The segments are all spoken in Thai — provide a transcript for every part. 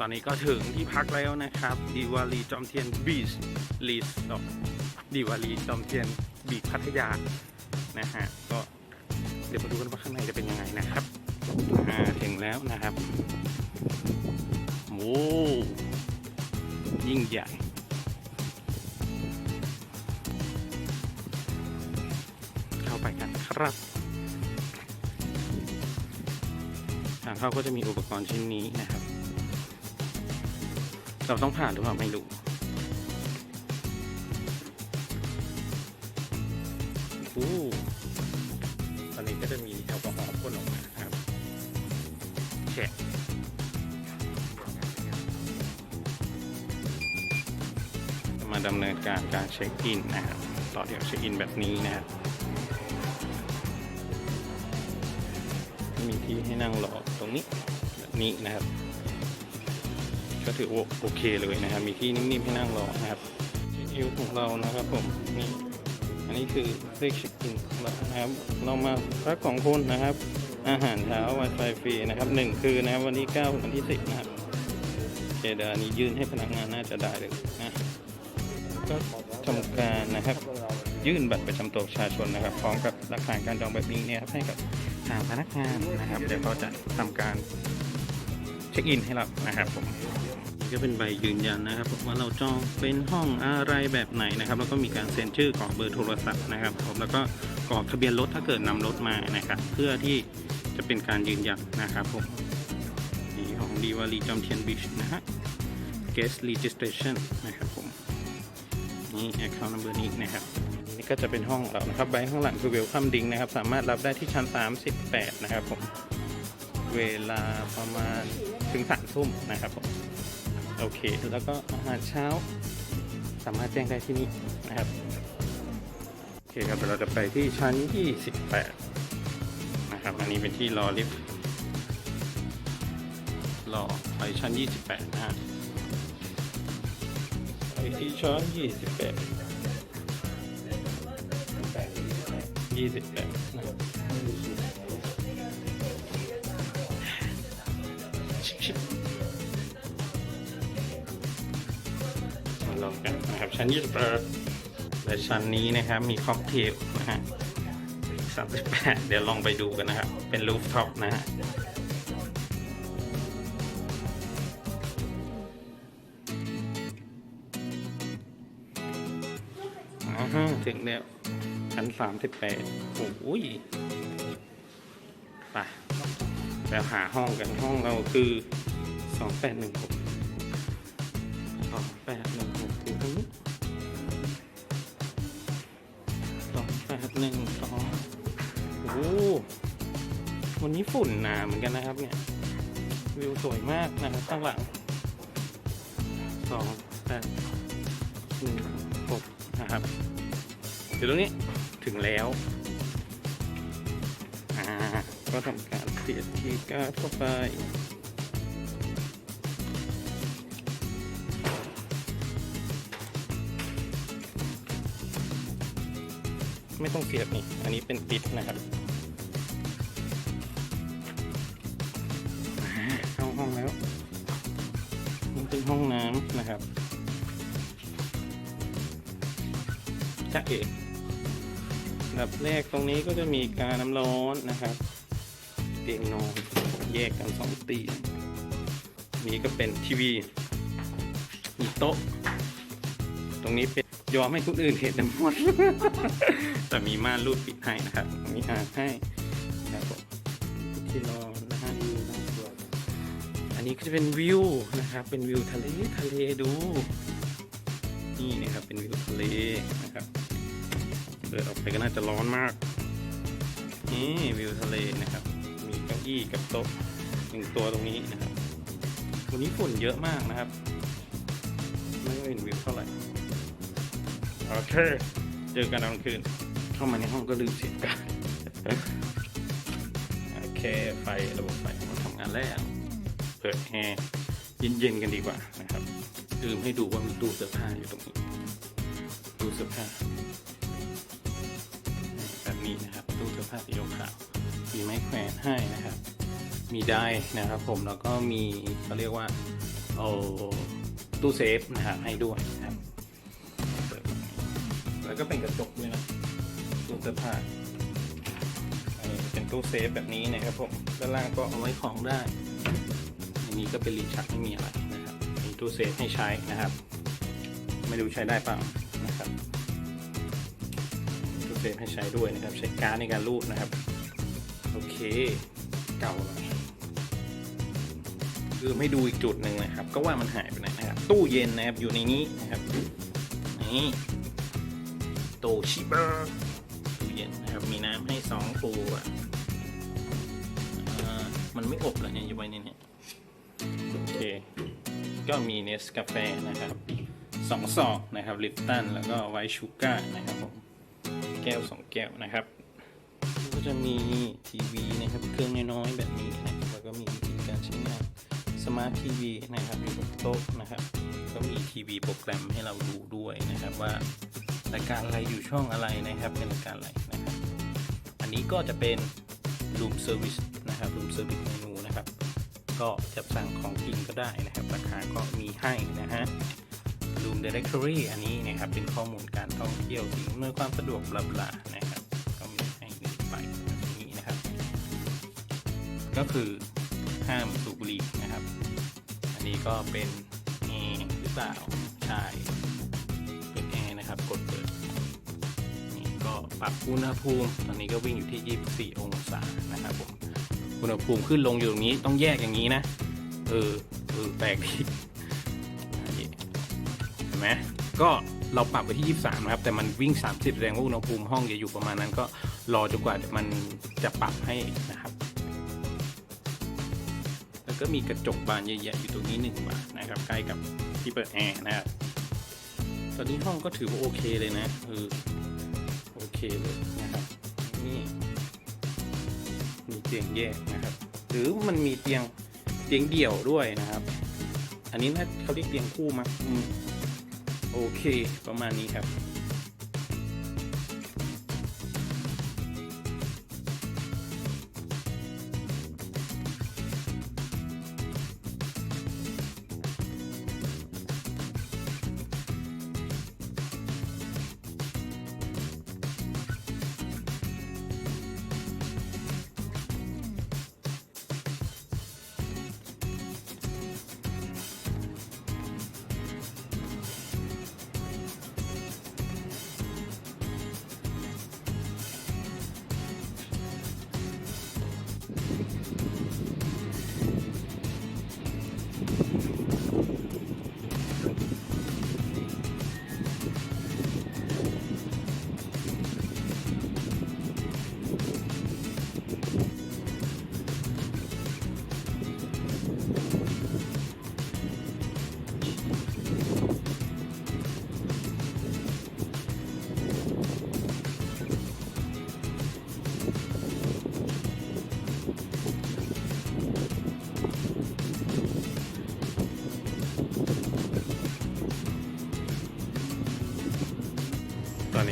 ตอนนี้ก็ถึงที่พักแล้วนะครับดิวารีจอมเทียนบีชรีสอร์ทดิวารีจอมเทียนบีชพัทยานะฮะก็เดี๋ยวมาดูกันว่าข้างในจะเป็นยังไงนะครับอ่าถึงแล้วนะครับโอ้ยิ่งใหญ่เข้าไปกันครับทางเข้าก็จะมีอุปกรณ์ชิ้นนี้นะครับ เราต้องผ่านหรือเปล่าไม่รู้อู้ตอนนี้ก็จะมีแอลกอฮอล์พ่นออกมาครับแฉะจะมาดำเนินการการเช็คอินนะครับต่อเดี๋ยวเช็คอินแบบนี้นะครับมีที่ให้นั่งรอตรงนี้แบบนี้นะครับ ก็ถือว่าโอเคเลยนะครับ มีที่นิ่มๆให้นั่งรอนะครับเช็คอินของเรานะครับผมนี่อันนี้คือเลขเช็คอินนะครับ เรามาพักของคนนะครับ อาหารเช้า Wi-Fi ฟรีนะครับหนึ่งคืนนะครับ วันที่9ถึงวันที่ 10 นะครับโอเคเดี๋ยวอันนี้ยื่นให้พนักงานน่าจะได้เลยนะก็ทำการนะครับ ยื่นบัตรประจำตัวประชาชนนะครับพร้อมกับหลักฐานการจองแบบนี้เนี่ยครับให้กับทางพนักงานนะครับ เดี๋ยวเขาจะทำการเช็คอินให้เรานะครับผม ก็เป็นใบยืนยันนะครับว่าเราจองเป็นห้องอะไรแบบไหนนะครับ แล้วก็มีการเซ็นชื่อกรอกเบอร์โทรศัพท์นะครับผมแล้วก็กรอกทะเบียนรถถ้าเกิดนำรถมานะครับ เพื่อที่จะเป็นการยืนยันนะครับผมนี่ของดีวารีจอมเทียนบีชนะฮะ guest registration นะครับผมนี่ account number นี้นะครับนี่ก็จะเป็นห้องเรานะครับใบข้างหลังคือ welcome drink นะครับสามารถรับได้ที่ชั้น 38 นะครับผมเวลาประมาณถึงสามทุ่มนะครับผม เค แล้วก็อาหารเช้า สามารถแจ้งได้ที่นี่นะครับ โอเคครับเราจะไปที่ชั้น 28 นะครับ อันนี้เป็นที่รอลิฟต์รอไปชั้น 28 นะฮะไปที่ชั้นยี่สิบแปดยี่สิบแปดนะครับชิบ นะครับชั้นยี่สิบแปดและชั้นนี้นะครับมีค็อกเทลนะฮะสามสิบแปดเดี๋ยวลองไปดูกันนะครับ เป็นรูฟท็อปนะฮะอ่าถึงแล้วชั้นสามสิบแปดโอ้ยไปไปหาห้องกันห้องเราคือสองแปดหนึ่งหก หนึ่งสองโอ้วันนี้ฝุ่นหนาเหมือนกันนะครับเนี่ย วิวสวยมากนะครับข้างหลังสองแปดหนึ่งหกนะครับ เดี๋ยวตรงนี้ถึงแล้ว อ่า ก็ทำการเสียบคีย์การ์ดเข้าไป เสียบนี่ อันนี้เป็นปิดนะครับอ่าเข้าห้องแล้วนี่เป็นห้องน้ำนะครับจะเอกอันดับแรกตรงนี้ก็จะมีการน้ำร้อนนะครับ เตียงนอนแยกกันสองเตียงนี้ก็เป็นทีวี มีโต๊ะ ตรงนี้เป็นยอมให้คนอื่นเห็นทั้งหมด แต่มีม่านรูดปิดให้นะครับ มีอ่างให้นะครับผมที่นอนนะฮะอันนี้ก็จะเป็นวิวนะครับ เป็นวิวทะเลทะเลดู นี่นะครับ เป็นวิวทะเลนะครับ เดินออกไปก็น่าจะร้อนมาก นี่วิวทะเลนะครับ มีเก้าอี้กับโต๊ะหนึ่งตัวตรงนี้นะครับ วันนี้ฝุ่นเยอะมากนะครับ ไม่เห็นวิวเท่าไหร่ โอเค เจอกันตอนกลางคืน เข้ามาในห้องก็ลืมเสียงกันโอเคไฟระบบไฟมาทำงานแล้วเปิดแอร์เย็นๆกันดีกว่านะครับลืมให้ดูว่ามีตู้เสื้อผ้าอยู่ตรงนี้ตู้เสื้อผ้าแบบนี้นะครับตู้เสื้อผ้าสีขาวมีไม้แขวนให้นะครับ มีได้นะครับผมแล้วก็มีเขาเรียกว่าเอาตู้เซฟนะครับให้ด้วยนะครับเปิด แล้วก็เป็นกระจกด้วยนะตู้เสื้อผ้าอันนี้เป็นตู้เซฟแบบนี้นะครับผมด้านล่างก็เอาไว้ของได้ อันนี้ก็เป็นรีชักไม่มีอะไรนะครับมีตู้เซฟให้ใช้นะครับ ไม่รู้ใช้ได้เปล่านะครับตู้เซฟให้ใช้ด้วยนะครับ ใช้การ์ดในการรูดนะครับ โอเค เก่าแล้วคือไม่ดูอีกจุดหนึ่งนะครับ ก็ว่ามันหายไปไหนนะครับ ตู้เย็นนะครับอยู่ในนี้นะครับนี่ โตชิบะตู้เย็นนะครับ มีน้ำให้สองตัวอ่ามันไม่อบเลยเนี่ยอยู่ไว้ในนี้โอเค ก็มีเนสกาแฟนะครับสองซองนะครับลิปตันแล้วก็ไวท์ชูการ์นะครับผมแก้วสองแก้วนะครับ ก็จะมีทีวีนะครับเครื่องน้อยๆแบบนี้นะครับแล้วก็มีวิธีการใช้งานสมาร์ททีวีนะครับอยู่บนโต๊ะนะครับ ก็มีทีวีโปรแกรมให้เราดูด้วยนะครับว่า รายการอะไรอยู่ช่องอะไรนะครับ เป็นรายการอะไรนะครับ อันนี้ก็จะเป็น Room Service นะครับ Room Service เมนูนะครับ ก็จะสั่งของกินก็ได้นะครับ ราคาก็มีให้นะฮะ Room Directory อันนี้นะครับเป็นข้อมูลการท่องเที่ยวสิ่งอำนวยความสะดวกบลาบลานะครับ ก็มีให้หนึ่งไปนี้นะครับ ก็คือห้ามสูบบุหรี่นะครับ อันนี้ก็เป็นแอร์หรือเปล่าใช่ นะครับกดเปิดนี่ก็ปรับอุณหภูมิตอนนี้ก็วิ่งอยู่ที่ 24 องศานะครับผมอุณหภูมิขึ้นลงอยู่ตรงนี้ต้องแยกอย่างนี้นะเออเออแปลกดีเห็นไหมก็เราปรับไปที่ 23 นะครับ แต่มันวิ่ง 30 แสดงว่าอุณหภูมิห้องจะอยู่ประมาณนั้นก็รอจนกว่ามันจะปรับให้นะครับ แล้วก็มีกระจกบานใหญ่ๆอยู่ตรงนี้หนึ่งบานนะครับ ใกล้กับที่เปิดแอร์นะครับ ตอนนี้ห้องก็ถือว่าโอเคเลยนะคือโอเคเลยนะครับ นี่มีเตียงแยกนะครับ หรือมันมีเตียงเตียงเดี่ยวด้วยนะครับ อันนี้น่าเขาเรียกเตียงคู่มั้งโอเคประมาณนี้ครับ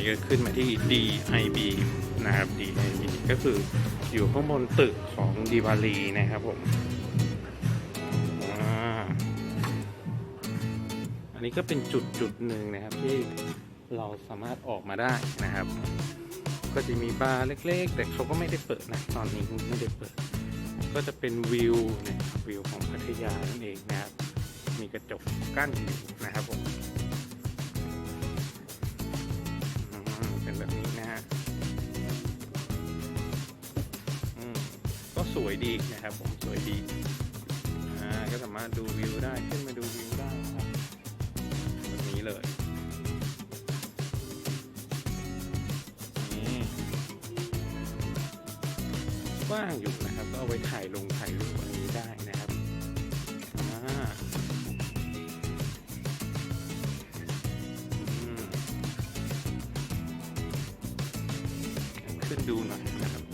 ก็ขึ้นมาที่ DIB นะครับ DIB ก็คืออยู่ข้างบนตึกของดีวารีนะครับผมอันนี้ก็เป็นจุดจุดหนึ่งนะครับที่เราสามารถออกมาได้นะครับ ก็จะมีบาร์เล็กๆ แต่เขาก็ไม่ได้เปิดนะตอนนี้ไม่ได้เปิด ก็จะเป็นวิวเนี่ยวิวของพัทยานั่นเองนะครับ มีกระจกกั้นอยู่นะครับผม สวยดีนะครับผมสวยดีอ่าก็สามารถดูวิวได้ขึ้นมาดูวิวได้นะครับแบบนี้เลยกว้างอยู่นะครับ ก็เอาไว้ถ่ายลงถ่ายรูปอันนี้ได้นะครับขึ้นดูหน่อยนะครับ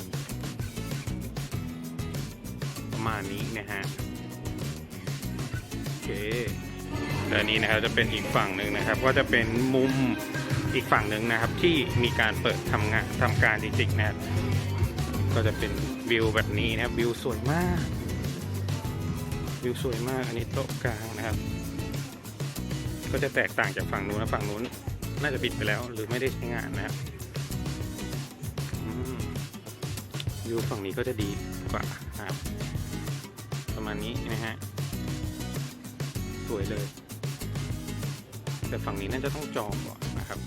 ประมาณนี้นะฮะโอเคและอันนี้นะครับจะเป็นอีกฝั่งหนึ่งนะครับ ก็จะเป็นมุมอีกฝั่งหนึ่งนะครับ ที่มีการเปิดทำงานทำการจริงๆนะครับก็จะเป็นวิวแบบนี้นะครับวิวสวยมากวิวสวยมาก อันนี้โต๊ะกลางนะครับ ก็จะแตกต่างจากฝั่งนู้นนะฝั่งนู้น น่าจะปิดไปแล้ว หรือไม่ได้ใช้งานนะครับวิวฝั่งนี้ก็จะดีกว่านะครับ ประมาณนี้นะฮะ สวยเลย แต่ฝั่งนี้น่าจะต้องจองก่อนนะครับ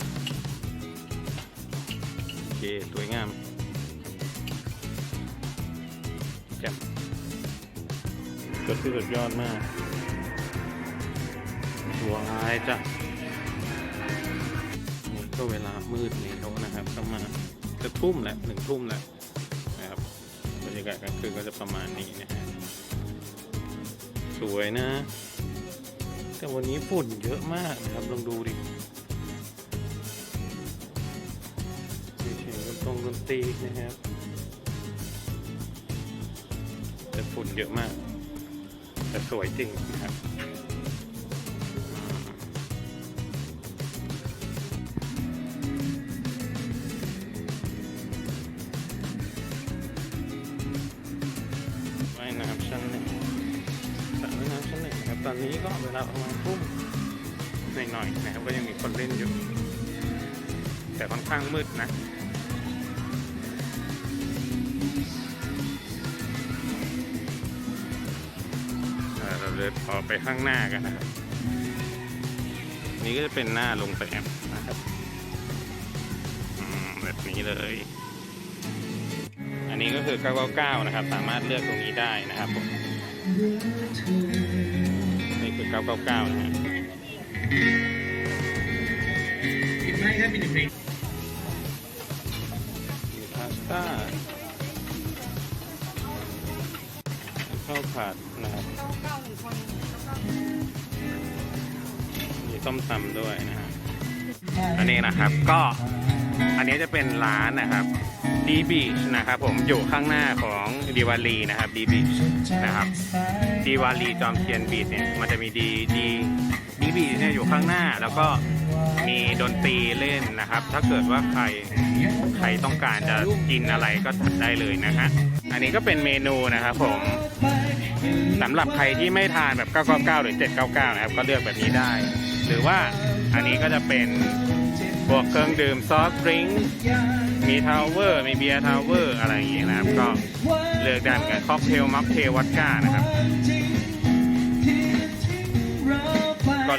โอเค สวยงามแจ่มก็คือสุดยอดมากสวยจ้ะนี่ก็เวลามืดแล้วนะครับประมาณจะทุ่มแล้วหนึ่งทุ่มแล้วนะครับบรรยากาศกลางคืนก็จะประมาณนี้นะฮะ สวยนะ แต่วันนี้ฝุ่นเยอะมากนะครับ ลองดูดิเสียงดนตรงดนตรีนะครับ แต่ฝุ่นเยอะมาก แต่สวยจริงนะครับ หน่อยนะครับก็ยังมีคนเล่นอยู่ แต่ค่อนข้างมืดนะอ่าเราเดินอไปข้างหน้ากันนะครับ นี่ก็จะเป็นหน้าลงแรมนะครับแบบนี้เลย อันนี้ก็คือ 999 นะครับ สามารถเลือกตรงนี้ได้นะครับผมนี่คือ 999 นะฮะ ไม่ถ้าเป็นหนึ่งเพลงมีพาสต้าข้าวผัดนะครับมีต้มตำด้วยนะฮะอันนี้นะครับก็อันนี้จะเป็นร้านนะครับดีบีชนะครับผมอยู่ข้างหน้าของดีวาลีนะครับดีบีชนะครับดีวาลีจอมเทียนบีชเนี่ยมันจะมีดีดี บีเนี่ยอยู่ข้างหน้าแล้วก็มีดนตรีเล่นนะครับ ถ้าเกิดว่าใครใครต้องการจะกินอะไรก็จัดได้เลยนะฮะอันนี้ก็เป็นเมนูนะครับผมสำหรับใครที่ไม่ทานแบบ 999 หรือ 799 นะครับ ก็เลือกแบบนี้ได้ หรือว่าอันนี้ก็จะเป็นพวกเครื่องดื่มซอฟต์ดริงก์มีทาวเวอร์ มีเบียร์ทาวเวอร์ อะไรอย่างเงี้ยนะครับ ก็เลือกได้เหมือนกันค็อกเทลมัคเทลวัดก้านะครับ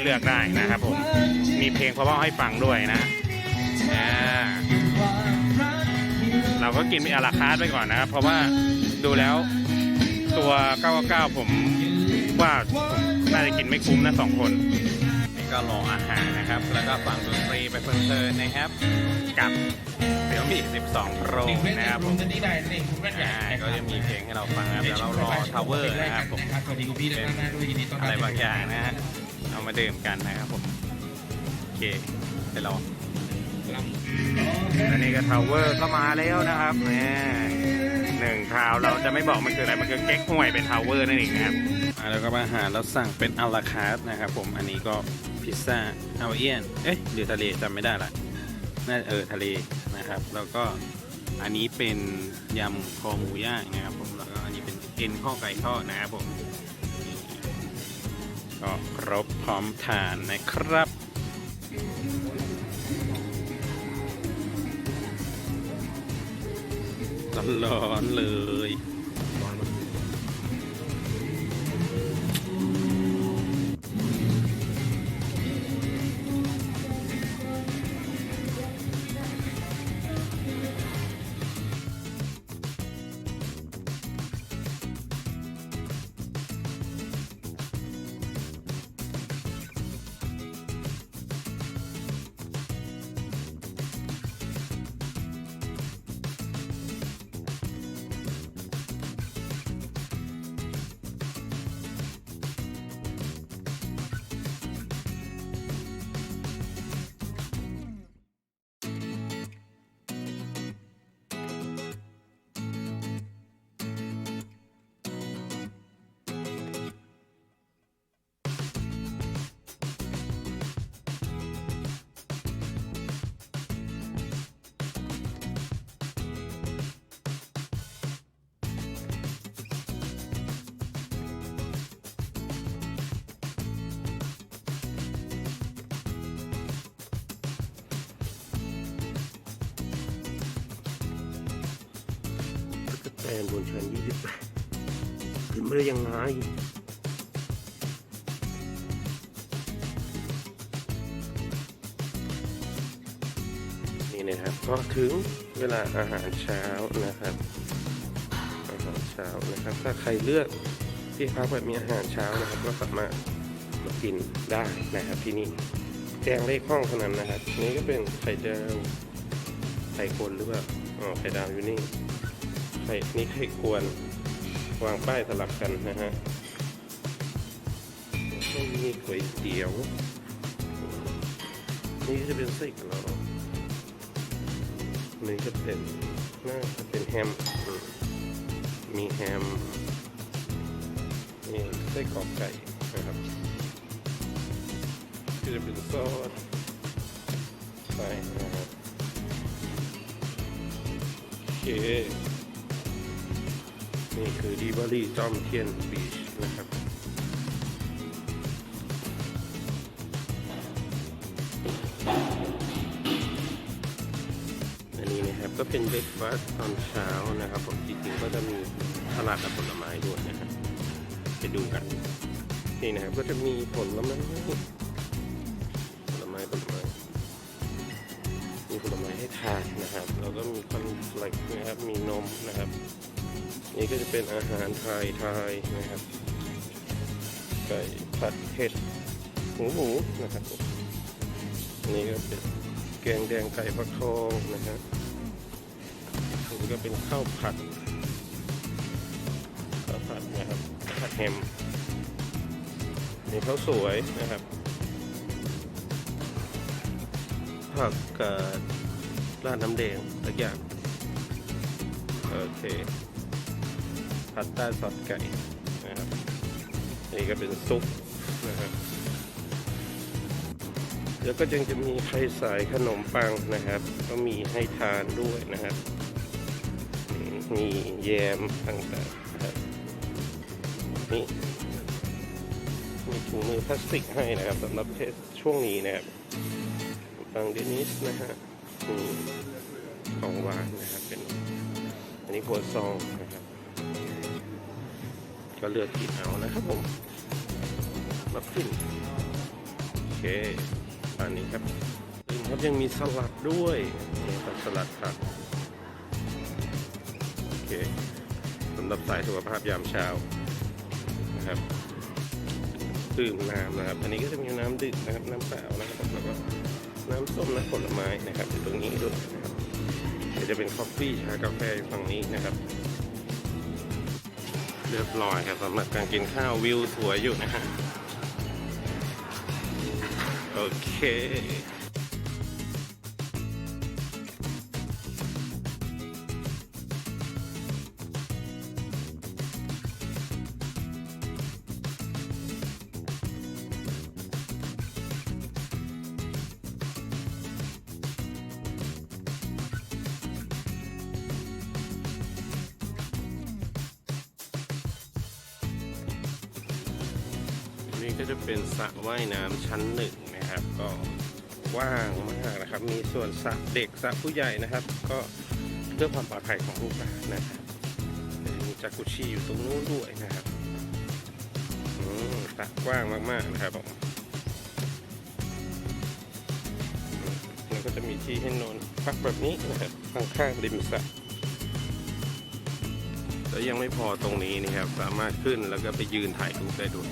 เลือกได้นะครับผม มีเพลงเพราะๆให้ฟังด้วยนะเราก็กินเป็นอาราคาร์ทไปก่อนนะครับ เพราะว่าดูแล้วตัว 999 ผมว่าผมน่าจะกินไม่คุ้มนะสองคนนี่ก็รออาหารนะครับ แล้วก็ฟังดนตรีไปเพลินๆนะครับ กับเดี๋ยวมี 12 Pro หนึ่งนะครับผมมจะนี่ได้หนึ่งคุณแม่ใหญ่อ่าก็จะมีเพลงให้เราฟังนะครับเดี๋ยวเรารอทาวเวอร์นะครับผมสวัสดีคุณพี่และหน้าด้วยยินดีต้อนรับอะไรบางอย่างนะฮะ เอามาดื่มกันนะครับผมโอเคไปรออันนี้ก็ทาวเวอร์ก็มาแล้วนะครับเนี่ยหนึ่งทาวเราจะไม่บอกมันคืออะไรมันคือเก๊กฮวยเป็นทาวเวอร์นั่นเองนะครับอ่าแล้วก็มาอาหารเราสั่งเป็นอาราคาร์ทนะครับผมอันนี้ก็พิซซ่าฮาวายเอียนเอ๊ะหรือทะเลจำไม่ได้ละน่าเออทะเลนะครับ แล้วก็อันนี้เป็นยำคอหมูย่างนะครับผมแล้วก็อันนี้เป็นเอ็นข้อไก่ทอดนะครับผม ก็ครบพร้อมทานนะครับร้อนเลย นบนชั้นยี่สิบแปดขึ้นมาได้ยังไงนี่นะครับก็ถึงเวลาอาหารเช้านะครับ อาหารเช้านะครับ ถ้าใครเลือกที่พักแบบมีอาหารเช้านะครับ ก็สามารถมากินได้นะครับที่นี่แจ้งเลขห้องเท่านั้นนะครับ นี่ก็เป็นไข่ดาวไข่คนหรือเปล่าอ๋อไข่ดาวอยู่นี่ ไข่นี่ไข่ควร วางป้ายสลับกันนะฮะแล้วก็มีก๋วยเตี๋ยว นี่จะเป็นไส้กรอกนี่ก็เป็นน่าจะเป็นแฮม มีแฮม นี่ไส้กรอกไก่นะครับก็จะเป็นซอสใส่นะครับโอเค นี่คือดีบารีจอมเทียนบีชนะครับ อันนี้นะครับก็เป็นเบรกฟาสต์ตอนเช้านะครับ ผมจริงๆก็จะมีสลัดกับผลไม้ด้วยนะครับ ไปดูกัน นี่นะครับก็จะมีผลไม้ ก็จะเป็นอาหารไทยไทยนะครับ ไก่ผัดเผ็ดหมูหมูนะครับอันนี่ก็เป็นแกงแดงไก่ฟักทองนะครับอันนี้ก็เป็นข้าวผัดข้าวผัดนะครับผัดแฮมนี่ข้าวสวยนะครับผักกาดราดน้ำแดงสักอย่างโอเค พัตต้าซอสไก่นะครับนี่ก็เป็นซุปนะครับแล้วก็ยังจะมีไข่สายขนมปังนะครับ ก็มีให้ทานด้วยนะครับ มีแยมต่างๆนะครับนี่มีถุงมือพลาสติกให้นะครับสำหรับเทสช่วงนี้นะครับปังเดนิสนะฮะมีของหวานนะครับเป็นอันนี้โครัวซองนะครับ ก็เลือกกินเอานะครับผมรับขึ้นโอเคอันนี้ครับลืมครับยังมีสลัดด้วยนี่ครับสลัดผักโอเคสำหรับสายสุขภาพยามเช้านะครับดื่มน้ำนะครับ อันนี้ก็จะมีน้ำดื่มนะครับ น้ำเปล่านะครับแล้วก็น้ำส้มน้ำผลไม้นะครับอยู่ตรงนี้ด้วยนะครับเดี๋ยวจะเป็นคอฟฟี่ชากาแฟอยู่ฝั่งนี้นะครับ เรียบร้อยครับสำหรับการกินข้าววิวสวยอยู่นะฮะโอเค ก็จะเป็นสระว่ายน้ำชั้นหนึ่งนะครับ ก็กว้างมากนะครับ มีส่วนสระเด็กสระผู้ใหญ่นะครับ ก็เพื่อความปลอดภัยของลูกหลานนะครับมีจากุชิอยู่ตรงนู้นด้วยนะครับสระกว้างมากๆนะครับผมอืมแล้วก็จะมีที่ให้นอนพักแบบนี้นะครับข้างๆริมสระแล้วยังไม่พอตรงนี้นะครับ สามารถขึ้นแล้วก็ไปยืนถ่ายรูปได้ด้วย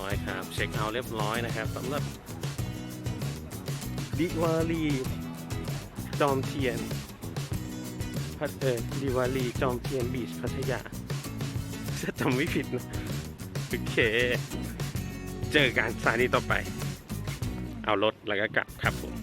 ร้อยครับ เช็คเอาท์เรียบร้อยนะครับสำหรับดิวารีจอมเทียนพัทเออดิวารีจอมเทียนบีชพัทยาถ้าจำไม่ผิดนะโอเค เจอกันสถานีต่อไป เอารถแล้วก็กลับครับผม